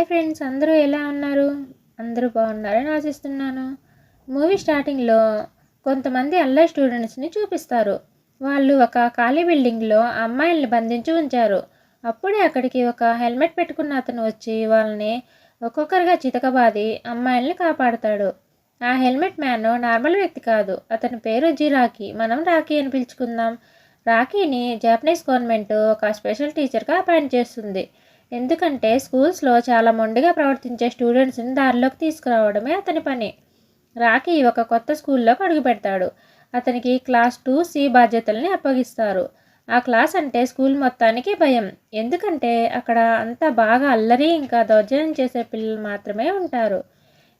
Hi friends అందరూ ఎలా ఉన్నారు? అందరూ బాగున్నారని ఆశిస్తున్నాను. మూవీ స్టార్టింగ్లో కొంతమంది అల్లరి స్టూడెంట్స్ని చూపిస్తారు. వాళ్ళు ఒక ఖాళీ బిల్డింగ్లో అమ్మాయిల్ని బంధించి ఉంచారు. అప్పుడే అక్కడికి ఒక హెల్మెట్ పెట్టుకున్న అతను వచ్చి వాళ్ళని ఒక్కొక్కరిగా చితకబాది అమ్మాయిల్ని కాపాడుతాడు. ఆ హెల్మెట్ మ్యాన్ నార్మల్ వ్యక్తి కాదు. అతని పేరు జిరాకీ మనం రాఖీ అని పిలుచుకుందాం. రాఖీని జపనీస్ గవర్నమెంట్ ఒక స్పెషల్ టీచర్గా అపాయింట్ చేస్తుంది. ఎందుకంటే స్కూల్స్లో చాలా మొండిగా ప్రవర్తించే స్టూడెంట్స్ని దారిలోకి తీసుకురావడమే అతని పని. రాకీ ఒక కొత్త స్కూల్లోకి అడుగుపెడతాడు అతనికి క్లాస్ టూ సి బాధ్యతల్ని అప్పగిస్తారు. ఆ క్లాస్ అంటే స్కూల్ మొత్తానికి భయం. ఎందుకంటే అక్కడ అంతా బాగా అల్లరి ఇంకా దౌర్జన్యం చేసే పిల్లలు మాత్రమే ఉంటారు.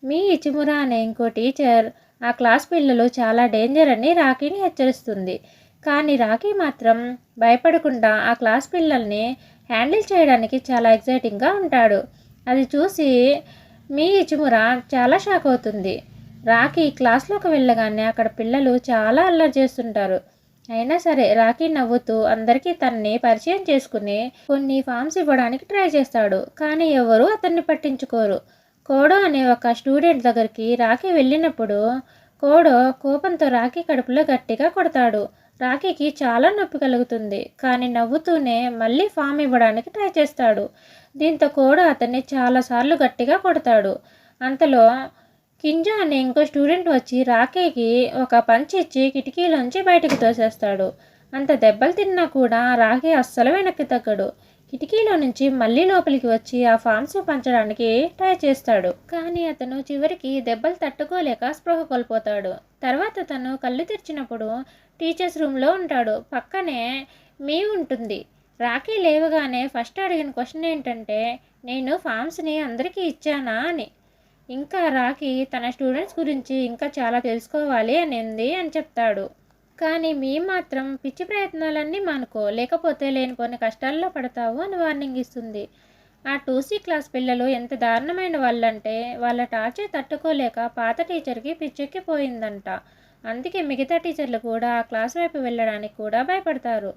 మీ ఇచిమురా అనే ఇంకో టీచర్ ఆ క్లాస్ పిల్లలు చాలా డేంజర్ అని రాఖీని హెచ్చరిస్తుంది. కానీ రాఖీ మాత్రం భయపడకుండా ఆ క్లాస్ పిల్లల్ని హ్యాండిల్ చేయడానికి చాలా ఎగ్జైటింగ్గా ఉంటాడు. అది చూసి మీ ఇచిమురా చాలా షాక్ అవుతుంది. రాఖీ క్లాస్లోకి వెళ్ళగానే అక్కడ పిల్లలు చాలా అల్లరి చేస్తుంటారు. అయినా సరే రాఖీ నవ్వుతూ అందరికీ తన్ని పరిచయం చేసుకుని కొన్ని ఫామ్స్ ఇవ్వడానికి ట్రై చేస్తాడు. కానీ ఎవరు అతన్ని పట్టించుకోరు. కోడో అనే ఒక స్టూడెంట్ దగ్గరికి రాఖీ వెళ్ళినప్పుడు కోడో కోపంతో రాఖీ కడుపులో గట్టిగా కొడతాడు. రాఖీకి చాలా నొప్పి కలుగుతుంది కానీ నవ్వుతూనే మళ్ళీ ఫామ్ ఇవ్వడానికి ట్రై చేస్తాడు. దీంతో కూడా అతన్ని చాలాసార్లు గట్టిగా కొడతాడు. అంతలో కింజా అనే ఇంకో స్టూడెంట్ వచ్చి రాఖీకి ఒక పంచి ఇచ్చి కిటికీలోంచి బయటకు తోసేస్తాడు. అంత దెబ్బలు తిన్నా కూడా రాఖీ అస్సలు వెనక్కి తగ్గడు. కిటికీలో నుంచి మళ్ళీ లోపలికి వచ్చి ఆ ఫామ్స్ పంచడానికి ట్రై చేస్తాడు. కానీ అతను చివరికి దెబ్బలు తట్టుకోలేక స్పృహ కోల్పోతాడు. తర్వాత తను కళ్ళు తెరిచినప్పుడు టీచర్స్ రూమ్లో ఉంటాడు. పక్కనే మీ ఉంటుంది. రాఖీ లేవగానే ఫస్ట్ అడిగిన క్వశ్చన్ ఏంటంటే నేను ఫామ్స్ని అందరికీ ఇచ్చానా అని. ఇంకా రాఖీ తన స్టూడెంట్స్ గురించి ఇంకా చాలా తెలుసుకోవాలి అనింది అని చెప్తాడు. కానీ మీ మాత్రం పిచ్చి ప్రయత్నాలన్నీ మానుకో లేకపోతే లేనిపోని కష్టాల్లో పడతావు అని వార్నింగ్ ఇస్తుంది. ఆ టూసీ క్లాస్ పిల్లలు ఎంత దారుణమైన వాళ్ళంటే వాళ్ళ టార్చర్ తట్టుకోలేక పాత టీచర్కి పిచ్చెక్కిపోయిందంట. అందుకే మిగతా టీచర్లు కూడా ఆ క్లాస్ వైపు వెళ్ళడానికి కూడా భయపడతారు.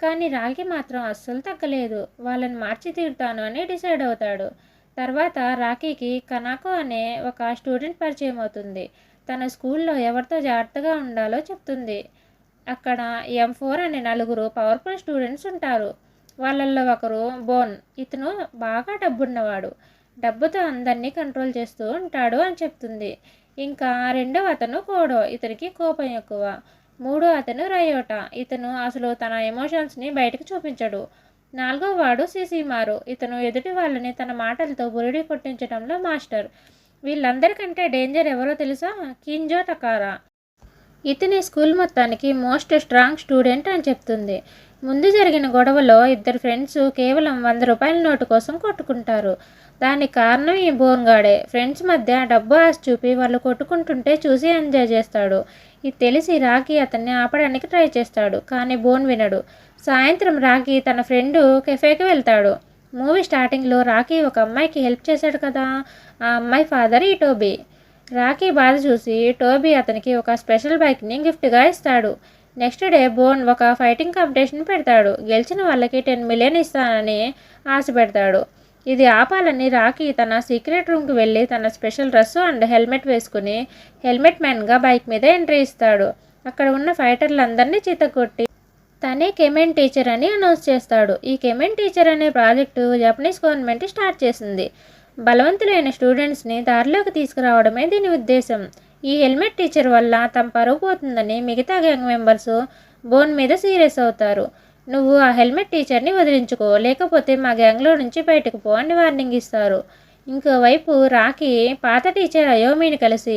కానీ రాగి మాత్రం అస్సలు తగ్గలేదు. వాళ్ళని మార్చి తీరుతాను అని డిసైడ్ అవుతాడు. తర్వాత రాఖీకి కనాకో అనే ఒక స్టూడెంట్ పరిచయం అవుతుంది. తన స్కూల్లో ఎవరితో జాగ్రత్తగా ఉండాలో చెప్తుంది. అక్కడ ఎం ఫోర్ అనే నలుగురు పవర్ఫుల్ స్టూడెంట్స్ ఉంటారు. వాళ్ళల్లో ఒకరు బోన్. ఇతను బాగా డబ్బున్నవాడు. డబ్బుతో అందరినీ కంట్రోల్ చేస్తూ ఉంటాడు అని చెప్తుంది. ఇంకా రెండవ అతను కోడో. ఇతనికి కోపం ఎక్కువ. మూడో అతను రయోట. ఇతను అసలు తన ఎమోషన్స్ని బయటకు చూపించడు. నాలుగో వాడు సిసిమారు ఇతను ఎదుటి వాళ్ళని తన మాటలతో బురిడి కొట్టించడంలో మాస్టర్. వీళ్ళందరికంటే డేంజర్ ఎవరో తెలుసా? కింజో తకారా. ఇతని స్కూల్ మొత్తానికి మోస్ట్ స్ట్రాంగ్ స్టూడెంట్ అని చెప్తుంది. ముందు జరిగిన గొడవలో ఇద్దరు ఫ్రెండ్స్ కేవలం వంద రూపాయల నోటు కోసం కొట్టుకుంటారు. దానికి కారణం ఈ బోన్గాడే. ఫ్రెండ్స్ మధ్య డబ్బు ఆశ చూపి వాళ్ళు కొట్టుకుంటుంటే చూసి ఎంజాయ్ చేస్తాడు. ఇది తెలిసి రాఖీ అతన్ని ఆపడానికి ట్రై చేస్తాడు కానీ బోన్ వినడు. సాయంత్రం రాఖీ తన ఫ్రెండ్ కెఫేకి వెళ్తాడు. మూవీ స్టార్టింగ్లో రాఖీ ఒక అమ్మాయికి హెల్ప్ చేశాడు కదా? ఆ అమ్మాయి ఫాదర్ ఈ టోబీ. రాఖీ బాధ చూసి టోబీ అతనికి ఒక స్పెషల్ బైక్ని గిఫ్ట్గా ఇస్తాడు. నెక్స్ట్ డే బోన్ ఒక ఫైటింగ్ కాంపిటీషన్ పెడతాడు. గెలిచిన వాళ్ళకి టెన్ మిలియన్ ఇస్తానని ఆశ పెడతాడు. ఇది ఆపాలని రాఖీ తన సీక్రెట్ రూమ్కి వెళ్ళి తన స్పెషల్ డ్రెస్ అండ్ హెల్మెట్ వేసుకుని హెల్మెట్ మ్యాన్గా బైక్ మీద ఎంట్రీ ఇస్తాడు. అక్కడ ఉన్న ఫైటర్లందరినీ చితకొట్టి తనే కెమెన్ టీచర్ అని అనౌన్స్ చేస్తాడు. ఈ కెమెన్ టీచర్ అనే ప్రాజెక్టు జపనీస్ గవర్నమెంట్ స్టార్ట్ చేసింది. బలవంతులైన స్టూడెంట్స్ని దారిలోకి తీసుకురావడమే దీని ఉద్దేశం. ఈ హెల్మెట్ టీచర్ వల్ల తమ పరువు పోతుందని మిగతా గ్యాంగ్ మెంబర్స్ బోన్ మీద సీరియస్ అవుతారు. నువ్వు ఆ హెల్మెట్ టీచర్ని వదిలించుకో లేకపోతే మా గ్యాంగ్లో నుంచి బయటకు పో అని వార్నింగ్ ఇస్తారు. ఇంకోవైపు రాకీ పాత టీచర్ అయోమిని కలిసి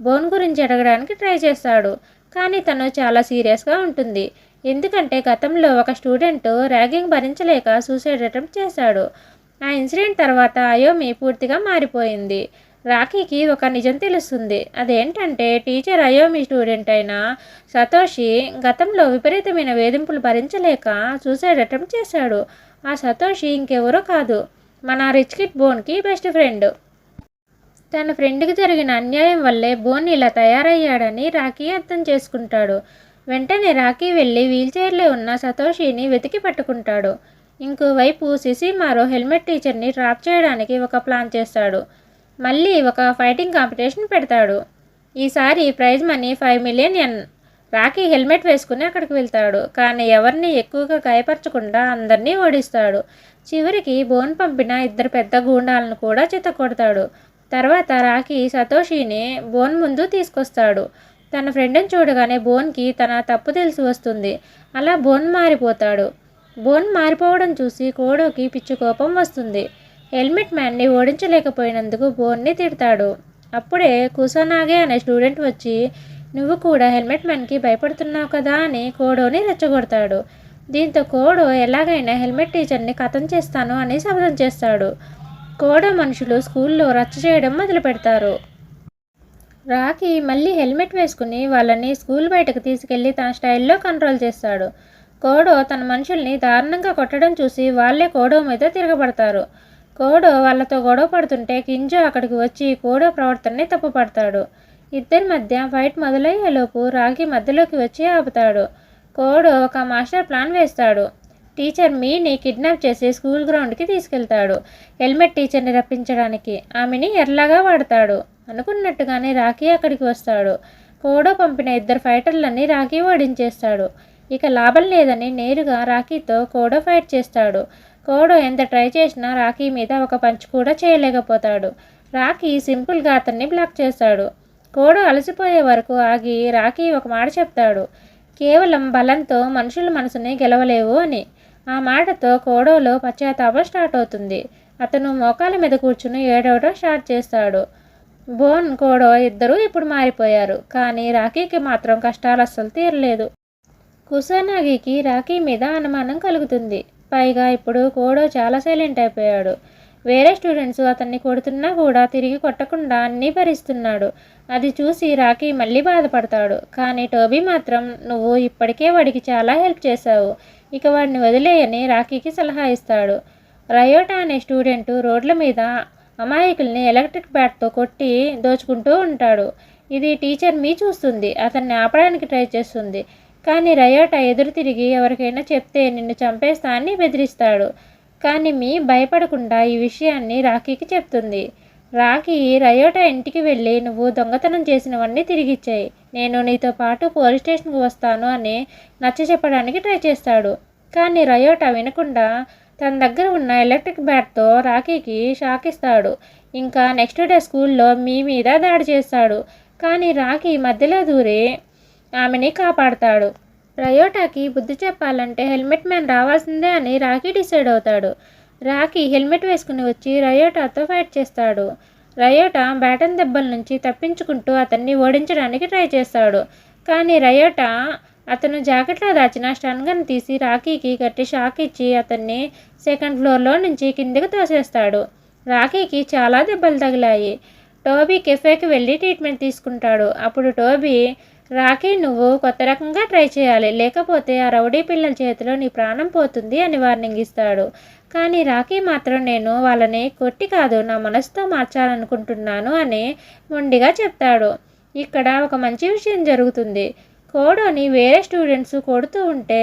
బోన్ గురించి అడగడానికి ట్రై చేస్తాడు కానీ తను చాలా సీరియస్గా ఉంటుంది. ఎందుకంటే గతంలో ఒక స్టూడెంట్ ర్యాగింగ్ భరించలేక సూసైడ్ అటెంప్ట్ చేశాడు. ఆ ఇన్సిడెంట్ తర్వాత అయోమి పూర్తిగా మారిపోయింది. రాఖీకి ఒక నిజం తెలుస్తుంది. అదేంటంటే టీచర్ అయోమి స్టూడెంట్ అయిన సతోషి గతంలో విపరీతమైన వేధింపులు భరించలేక సూసైడ్ అటెంప్ట్ చేశాడు. ఆ సతోషి ఇంకెవరో కాదు మన రిచ్ కిట్ బోన్కి బెస్ట్ ఫ్రెండ్. తన ఫ్రెండ్కి జరిగిన అన్యాయం వల్లే బోన్ ఇలా తయారయ్యాడని రాఖీ అర్థం చేసుకుంటాడు. వెంటనే రాఖీ వెళ్ళి వీల్చైర్లో ఉన్న సతోషిని వెతికి పట్టుకుంటాడు. ఇంకోవైపు సిసిమారో హెల్మెట్ టీచర్ని ట్రాప్ చేయడానికి ఒక ప్లాన్ చేస్తాడు. మళ్ళీ ఒక ఫైటింగ్ కాంపిటీషన్ పెడతాడు. ఈసారి ప్రైజ్ మనీ ఫైవ్ మిలియన్ ఎన్ రాకీ హెల్మెట్ వేసుకుని అక్కడికి వెళ్తాడు. కానీ ఎవరిని ఎక్కువగా గాయపరచకుండా అందరినీ ఓడిస్తాడు. చివరికి బోన్ పంపిన ఇద్దరు పెద్ద గూండాలను కూడా చిత్తకొడతాడు తర్వాత రాకీ సతోషిని బోన్ ముందు తీసుకొస్తాడు. తన ఫ్రెండ్ని చూడగానే బోన్కి తన తప్పు తెలిసి వస్తుంది. అలా బోన్ మారిపోతాడు. బోన్ మారిపోవడం చూసి కోడోకి పిచ్చి కోపం వస్తుంది. హెల్మెట్ మ్యాన్ని ఓడించలేకపోయినందుకు బోన్ని తిడతాడు. అప్పుడే కుసనాగే అనే స్టూడెంట్ వచ్చి నువ్వు కూడా హెల్మెట్ మ్యాన్కి భయపడుతున్నావు కదా అని కోడోని రెచ్చగొడతాడు. దీంతో కోడో ఎలాగైనా హెల్మెట్ టీచర్ని కథం చేస్తాను అని శబ్దం చేస్తాడు. కోడో మనుషులు స్కూల్లో రచ్చ చేయడం మొదలు పెడతారు రాకీ మళ్ళీ హెల్మెట్ వేసుకుని వాళ్ళని స్కూల్ బయటకు తీసుకెళ్ళి తన స్టైల్లో కంట్రోల్ చేస్తాడు. కోడో తన మనుషుల్ని దారుణంగా కొట్టడం చూసి వాళ్ళే కోడో మీద తిరగబడతారు. కోడో వాళ్ళతో గొడవ పడుతుంటే కింజో అక్కడికి వచ్చి కోడో ప్రవర్తనని తప్పుపడతాడు ఇద్దరి మధ్య ఫైట్ మొదలయ్యేలోపు రాగి మధ్యలోకి వచ్చి ఆపుతాడు. కోడో ఒక మాస్టర్ ప్లాన్ వేస్తాడు. టీచర్ మీని కిడ్నాప్ చేసి స్కూల్ గ్రౌండ్కి తీసుకెళ్తాడు. హెల్మెట్ టీచర్ని రప్పించడానికి. ఆమెని ఎర్లాగా వాడతాడు. అనుకున్నట్టుగానే రాఖీ అక్కడికి వస్తాడు. కోడో పంపిన ఇద్దరు ఫైటర్లని రాఖీ ఓడించేస్తాడు. ఇక లాభం లేదని నేరుగా రాఖీతో కోడో ఫైట్ చేస్తాడు. కోడో ఎంత ట్రై చేసినా రాఖీ మీద ఒక పంచ్ కూడా చేయలేకపోతాడు. రాఖీ సింపుల్గా అతన్ని బ్లాక్ చేస్తాడు. కోడో అలసిపోయే వరకు ఆగి రాఖీ ఒక మాట చెప్తాడు. కేవలం బలంతో మనుషుల మనసుని గెలవలేవు అని. ఆ మాటతో కోడోలో పశ్చాత్తాపం స్టార్ట్ అవుతుంది. అతను మోకాల మీద కూర్చుని ఏడవడం స్టార్ట్ చేస్తాడు. బోన్ కోడో ఇద్దరూ ఇప్పుడు మారిపోయారు. కానీ రాఖీకి మాత్రం కష్టాలు అస్సలు తీరలేదు. కుసానాగికి రాఖీ మీద అనుమానం కలుగుతుంది. పైగా ఇప్పుడు కోడో చాలా సైలెంట్ అయిపోయాడు. వేరే స్టూడెంట్స్ అతన్ని కొడుతున్నా కూడా తిరిగి కొట్టకుండా అన్నీ భరిస్తున్నాడు. అది చూసి రాఖీ మళ్ళీ బాధపడతాడు. కానీ టోబీ మాత్రం నువ్వు ఇప్పటికే వాడికి చాలా హెల్ప్ చేశావు. ఇక వాడిని వదిలేయని రాఖీకి సలహా ఇస్తాడు రయోటా అనే స్టూడెంట్ రోడ్ల మీద అమాయకుల్ని ఎలక్ట్రిక్ బ్యాట్తో కొట్టి దోచుకుంటూ ఉంటాడు. ఇది టీచర్ మీ చూస్తుంది. అతన్ని ఆపడానికి ట్రై చేస్తుంది. కానీ రయోటా ఎదురు తిరిగి ఎవరికైనా చెప్తే నిన్ను చంపేస్తా అని బెదిరిస్తాడు. కానీ మీ భయపడకుండా ఈ విషయాన్ని రాఖీకి చెప్తుంది. రాఖీ రయోటా ఇంటికి వెళ్ళి నువ్వు దొంగతనం చేసినవన్నీ తిరిగిచ్చాయి. నేను నీతో పాటు పోలీస్ స్టేషన్కి వస్తాను అని నచ్చ చెప్పడానికి ట్రై చేస్తాడు. కానీ రయోటా వినకుండా తన దగ్గర ఉన్న ఎలక్ట్రిక్ బ్యాట్తో రాఖీకి షాక్ ఇస్తాడు. ఇంకా నెక్స్ట్ డే స్కూల్లో మీ మీద దాడి చేస్తాడు. కానీ రాఖీ మధ్యలో దూరి ఆమెని కాపాడతాడు. రయోటాకి బుద్ధి చెప్పాలంటే హెల్మెట్ మ్యాన్ రావాల్సిందే అని రాకీ డిసైడ్ అవుతాడు. రాకీ హెల్మెట్ వేసుకుని వచ్చి రయోటాతో ఫైట్ చేస్తాడు. రయోటా బ్యాటన్ దెబ్బల నుంచి తప్పించుకుంటూ అతన్ని ఓడించడానికి ట్రై చేస్తాడు. కానీ రయోటా అతను జాకెట్లో దాచిన స్టన్ గన్ తీసి రాకీకి గట్టి షాక్ ఇచ్చి అతన్ని సెకండ్ ఫ్లోర్లో నుంచి కిందకి తోసేస్తాడు. రాకీకి చాలా దెబ్బలు తగిలాయి. టోబీ కెఫేకి వెళ్ళి ట్రీట్మెంట్ తీసుకుంటాడు. అప్పుడు టోబీ రాఖీ నువ్వు కొత్త రకంగా ట్రై చేయాలి. లేకపోతే ఆ రౌడీ పిల్లల చేతిలో నీ ప్రాణం పోతుంది అని వార్నింగ్ ఇస్తాడు. కానీ రాఖీ మాత్రం నేను వాళ్ళని కొట్టి కాదు నా మనసుతో మార్చాలనుకుంటున్నాను అని మొండిగా చెప్తాడు. ఇక్కడ ఒక మంచి విషయం జరుగుతుంది. కోడోని వేరే స్టూడెంట్స్ కొడుతూ ఉంటే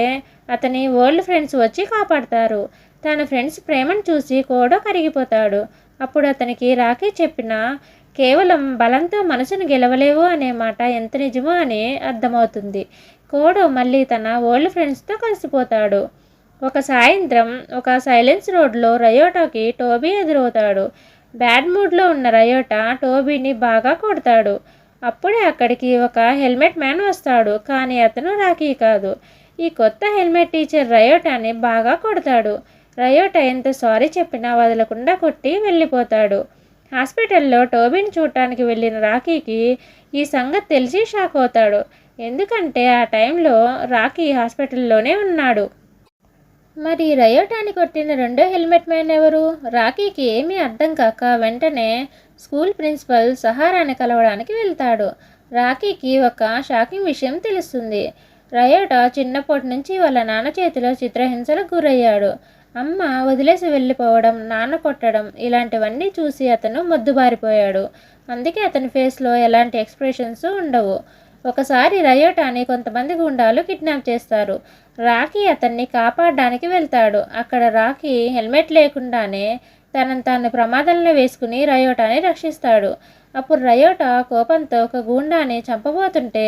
అతని ఓల్డ్ ఫ్రెండ్స్ వచ్చి కాపాడతారు. తన ఫ్రెండ్స్ ప్రేమను చూసి కోడో కరిగిపోతాడు. అప్పుడు అతనికి రాఖీ చెప్పిన కేవలం బలంతో మనసును గెలవలేవు అనే మాట ఎంత నిజమో అని అర్థమవుతుంది. కోడో మళ్ళీ తన ఓల్డ్ ఫ్రెండ్స్తో కలిసిపోతాడు. ఒక సాయంత్రం ఒక సైలెన్స్ రోడ్లో రయోటాకి టోబీ ఎదురవుతాడు. బ్యాడ్ మూడ్లో ఉన్న రయోటా టోబీని బాగా కొడతాడు. అప్పుడే అక్కడికి ఒక హెల్మెట్ మ్యాన్ వస్తాడు. కానీ అతను రాఖీ కాదు. ఈ కొత్త హెల్మెట్ టీచర్ రయోటాని బాగా కొడతాడు. రయోటా ఎంత సారీ చెప్పినా వదలకుండా కొట్టి వెళ్ళిపోతాడు. హాస్పిటల్లో టోబీని చూడటానికి వెళ్ళిన రాఖీకి ఈ సంగతి తెలిసి షాక్ అవుతాడు. ఎందుకంటే ఆ టైంలో రాఖీ హాస్పిటల్లోనే ఉన్నాడు. మరి రయోటాని కొట్టిన రెండో హెల్మెట్ మ్యాన్ ఎవరు? రాఖీకి ఏమీ అర్థం కాక వెంటనే స్కూల్ ప్రిన్సిపల్ సహారాన్ని కలవడానికి వెళ్తాడు. రాఖీకి ఒక షాకింగ్ విషయం తెలుస్తుంది. రయోటా చిన్నప్పటి నుంచి వాళ్ళ నాన్న చేతిలో చిత్రహింసలకు గురయ్యాడు. అమ్మ వదిలేసి వెళ్ళిపోవడం నాన్న కొట్టడం ఇలాంటివన్నీ చూసి అతను మొద్దుబారిపోయాడు. అందుకే అతని ఫేస్లో ఎలాంటి ఎక్స్ప్రెషన్స్ ఉండవు. ఒకసారి రయోటాని కొంతమంది గుండాలు కిడ్నాప్ చేస్తారు. రాకీ అతన్ని కాపాడడానికి వెళ్తాడు. అక్కడ రాకీ హెల్మెట్ లేకుండానే తనను తాను ప్రమాదంలో వేసుకుని రయోటాని రక్షిస్తాడు. అప్పుడు రయోటా కోపంతో ఒక గూండాని చంపబోతుంటే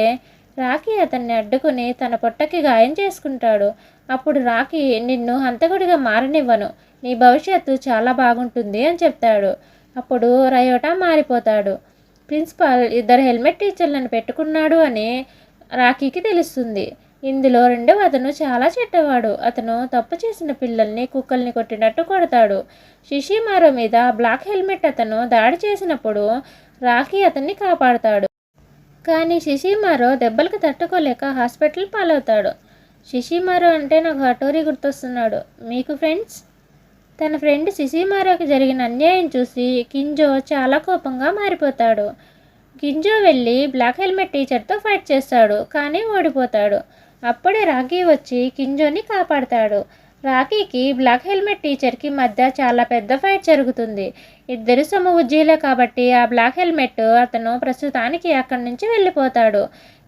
రాకీ అతన్ని అడ్డుకుని తన పొట్టకి గాయం చేసుకుంటాడు. అప్పుడు రాకి నిన్ను హంతకుడిగా మారనివ్వను. నీ భవిష్యత్తు చాలా బాగుంటుంది అని చెప్తాడు. అప్పుడు రయోటా మారిపోతాడు. ప్రిన్సిపాల్ ఇద్దరు హెల్మెట్ టీచర్లను పెట్టుకున్నాడు అని రాఖీకి తెలుస్తుంది. ఇందులో రెండవ అతను చాలా చెడ్డవాడు. అతను తప్పు చేసిన పిల్లల్ని కుక్కల్ని కొట్టినట్టు కొడతాడు. శిశిమారో మీద బ్లాక్ హెల్మెట్ అతను దాడి చేసినప్పుడు రాఖీ అతన్ని కాపాడుతాడు. కానీ శిశిమారో దెబ్బలకు తట్టుకోలేక హాస్పిటల్ పాలవుతాడు. శిశిమారో అంటే నాకు హటోరి గుర్తొస్తున్నాడు. మీకు ఫ్రెండ్స్? తన ఫ్రెండ్ శిశిమారోకి జరిగిన అన్యాయం చూసి కింజో చాలా కోపంగా మారిపోతాడు. కింజో వెళ్ళి బ్లాక్ హెల్మెట్ టీచర్తో ఫైట్ చేస్తాడు కానీ ఓడిపోతాడు. అప్పుడే రాఖీ వచ్చి కింజోని కాపాడతాడు. రాఖీకి బ్లాక్ హెల్మెట్ టీచర్కి మధ్య చాలా పెద్ద ఫైట్ జరుగుతుంది. ఇద్దరు సమవుజ్జీలే కాబట్టి ఆ బ్లాక్ హెల్మెట్ అతను ప్రస్తుతానికి అక్కడి నుంచి వెళ్ళిపోతాడు.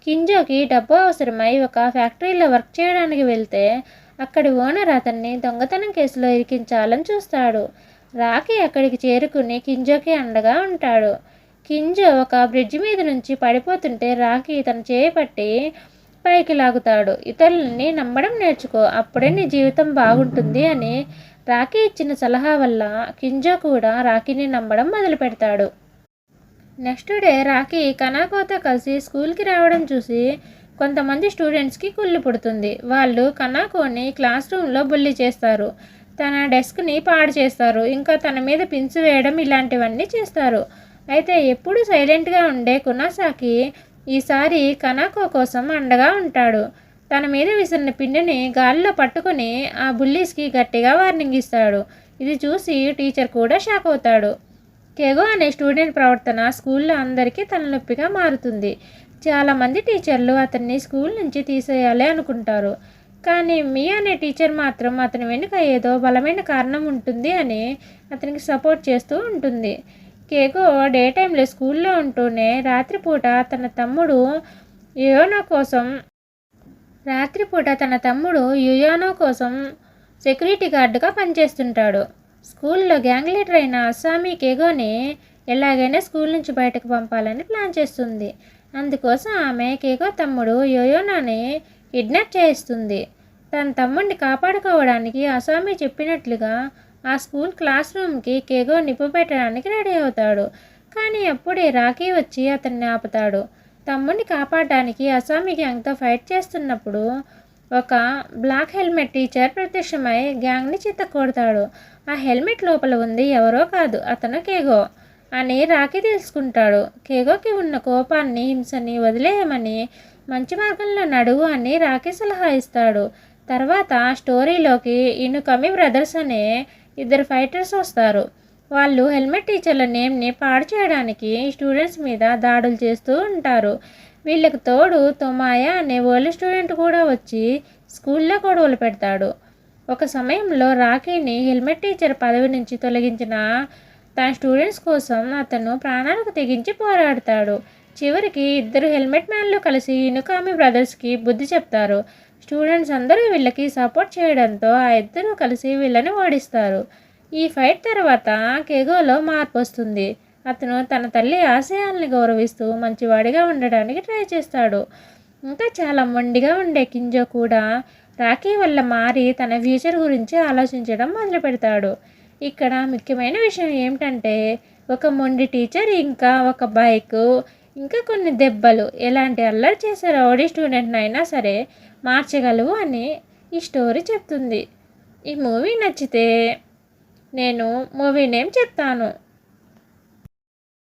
కింజోకి డబ్బు అవసరమై ఒక ఫ్యాక్టరీలో వర్క్ చేయడానికి వెళ్తే అక్కడి ఓనర్ అతన్ని దొంగతనం కేసులో ఇరికించాలని చూస్తాడు. రాకి అక్కడికి చేరుకుని కింజోకి అండగా ఉంటాడు. కింజో ఒక బ్రిడ్జ్ మీద నుంచి పడిపోతుంటే రాకి తన చేపట్టి పైకి లాగుతాడు. ఇతరులని నమ్మడం నేర్చుకో అప్పుడే నీ జీవితం బాగుంటుంది అని రాఖీ ఇచ్చిన సలహా వల్ల కింజో కూడా రాఖీని నమ్మడం మొదలు పెడతాడు నెక్స్ట్ డే రాఖీ కనాకోతో కలిసి స్కూల్కి రావడం చూసి కొంతమంది స్టూడెంట్స్కి కుళ్ళు పుడుతుంది. వాళ్ళు కనాకోని క్లాస్ రూమ్లో బుల్లి చేస్తారు. తన డెస్క్ని పాడు చేస్తారు. ఇంకా తన మీద పించు వేయడం ఇలాంటివన్నీ చేస్తారు. అయితే ఎప్పుడు సైలెంట్గా ఉండే కునాసాకి ఈసారి కనాకో కోసం అండగా ఉంటాడు. తన మీద విసిరిన పిండిని గాలిలో పట్టుకుని ఆ బుల్లీస్కి గట్టిగా వార్నింగ్ ఇస్తాడు. ఇది చూసి టీచర్ కూడా షాక్ అవుతాడు. కేగో అనే స్టూడెంట్ ప్రవర్తన స్కూల్లో అందరికీ తలనొప్పిగా మారుతుంది. చాలామంది టీచర్లు అతన్ని స్కూల్ నుంచి తీసేయాలి అనుకుంటారు. కానీ మీ అనే టీచర్ మాత్రం అతని వెనుక ఏదో బలమైన కారణం ఉంటుంది అని అతనికి సపోర్ట్ చేస్తూ ఉంటుంది. కేకో డే టైంలో స్కూల్లో ఉంటూనే రాత్రిపూట తన తమ్ముడు యుయోనో కోసం రాత్రిపూట తన తమ్ముడు యుయోనో కోసం సెక్యూరిటీ గార్డుగా పనిచేస్తుంటాడు. స్కూల్లో గ్యాంగ్ లీడర్ అయిన అస్సామీ కేగోని ఎలాగైనా స్కూల్ నుంచి బయటకు పంపాలని ప్లాన్ చేస్తుంది. అందుకోసం ఆమె కేగో తమ్ముడు యోయోనాని కిడ్నాప్ చేయిస్తుంది. తన తమ్ముడిని కాపాడుకోవడానికి అసామి చెప్పినట్లుగా ఆ స్కూల్ క్లాస్ రూమ్కి కేగో నిప్పు పెట్టడానికి రెడీ అవుతాడు. కానీ అప్పుడే రాఖీ వచ్చి అతన్ని ఆపుతాడు. తమ్ముడిని కాపాడడానికి అసామీ గ్యాంగ్తో ఫైట్ చేస్తున్నప్పుడు ఒక బ్లాక్ హెల్మెట్ టీచర్ ప్రత్యక్షమై గ్యాంగ్ని చిత్తకొడతాడు. ఆ హెల్మెట్ లోపల ఉంది ఎవరో కాదు అతను కేగో అని రాఖీ తెలుసుకుంటాడు కేగోకి ఉన్న కోపాన్ని హింసని వదిలేయమని మంచి మార్గంలో నడువు అని రాఖీ సలహా ఇస్తాడు. తర్వాత స్టోరీలోకి ఇనుకమి బ్రదర్స్ అనే ఇద్దరు ఫైటర్స్ వస్తారు. వాళ్ళు హెల్మెట్ టీచర్ల నేమ్ని పాడు చేయడానికి స్టూడెంట్స్ మీద దాడులు చేస్తూ ఉంటారు. వీళ్ళకి తోడు తొమాయ అనే ఓల్డ్ స్టూడెంట్ కూడా వచ్చి స్కూల్లో గొడవలు పెడతాడు. ఒక సమయంలో రాఖీని హెల్మెట్ టీచర్ పదవి నుంచి తొలగించిన తన స్టూడెంట్స్ కోసం అతను ప్రాణాలకు తెగించి పోరాడతాడు. చివరికి ఇద్దరు హెల్మెట్ మ్యాన్లు కలిసి ఇనుకామి బ్రదర్స్కి బుద్ధి చెప్తారు. స్టూడెంట్స్ అందరూ వీళ్ళకి సపోర్ట్ చేయడంతో ఆ ఇద్దరు కలిసి వీళ్ళని ఓడిస్తారు. ఈ ఫైట్ తర్వాత కెగోలో మార్పు వస్తుంది. అతను తన తల్లి ఆశయాల్ని గౌరవిస్తూ మంచివాడిగా ఉండడానికి ట్రై చేస్తాడు. ఇంకా చాలా మొండిగా ఉండే కింజో కూడా రాఖీ వల్ల మారి తన ఫ్యూచర్ గురించి ఆలోచించడం మొదలు పెడతాడు. ఇక్కడ ముఖ్యమైన విషయం ఏమిటంటే ఒక మొండి టీచర్ ఇంకా ఒక బైక్ ఇంకా కొన్ని దెబ్బలు ఎలాంటి అల్లరి చేసే రౌడీ స్టూడెంట్ని అయినా సరే మార్చగలవు అని ఈ స్టోరీ చెప్తుంది. ఈ మూవీ నచ్చితే నేను మూవీ నేమ్ చెప్తాను.